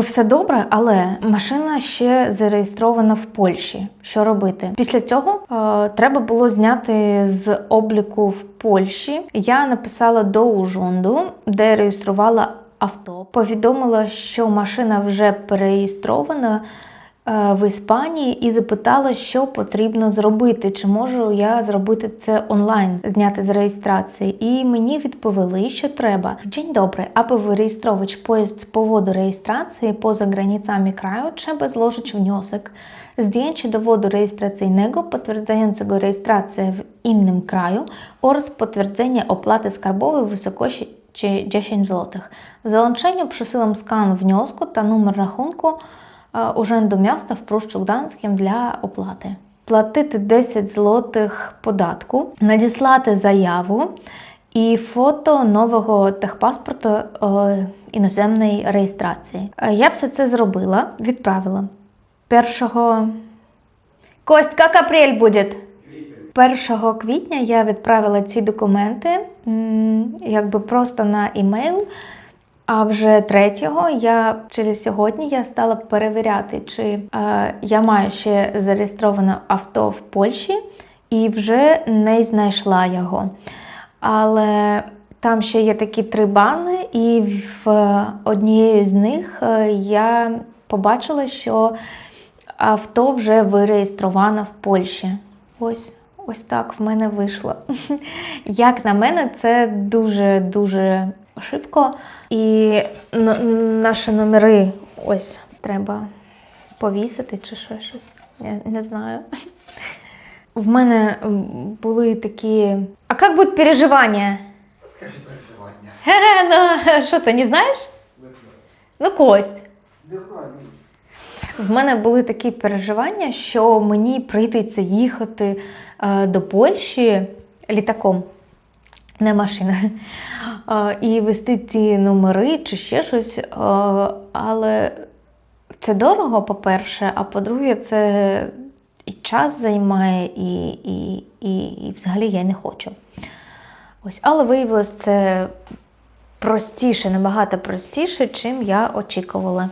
Все добре, але машина ще зареєстрована в Польщі. Що робити? Після цього е, треба було зняти з обліку в Польщі. Я написала до Ужонду, де реєструвала авто. Повідомила, що машина вже перереєстрована е, в Іспанії і запитала, що потрібно зробити, чи можу я зробити це онлайн, зняти з реєстрації. І мені відповіли, що треба. Dzień dobry, aby wyrejestrować pojazd z powodu rejestracji poza granicami kraju, trzeba złożyć wniosek, zdjęcie dowodu rejestracyjnego potwierdzającego rejestrację w innym kraju oraz potwierdzenie opłaty skarbowej w wysokości 10 zł. W załączeniu przesyłam skan wniosku ta numer rachunku е, Urzędu Miasta в Прущу Гданським для оплати. Платити 10 злотих податку, надіслати заяву і фото нового техпаспорту е, іноземної реєстрації. Е, Я все це зробила, відправила. Першого. Кость, як апрель буде? 1 квітня я відправила ці документи якби просто на імейл. А вже 3-го я через сьогодні я стала перевіряти, чи е, я маю ще зареєстроване авто в Польщі і вже не знайшла його. Але там ще є такі три бази, і в однієї з них е, я побачила, що авто вже виреєстровано в Польщі. Ось. Ось так в мене вийшло. Як на мене, це дуже-дуже шибко. І наші номери ось треба повісити чи ще щось. Я не знаю. В мене були такі. А як будуть переживання? Скажи переживання. Ну що ти не знаєш? Не знаю. Ну, кость. Не знаю. В мене були такі переживання, що мені прийдеться їхати е, до Польщі літаком, не машина, е, і вести ці номери чи ще щось. Але це дорого, по-перше, а по-друге, це і час займає, і, і, і, і взагалі я не хочу. Ось, але виявилось це простіше, набагато простіше, чим я очікувала.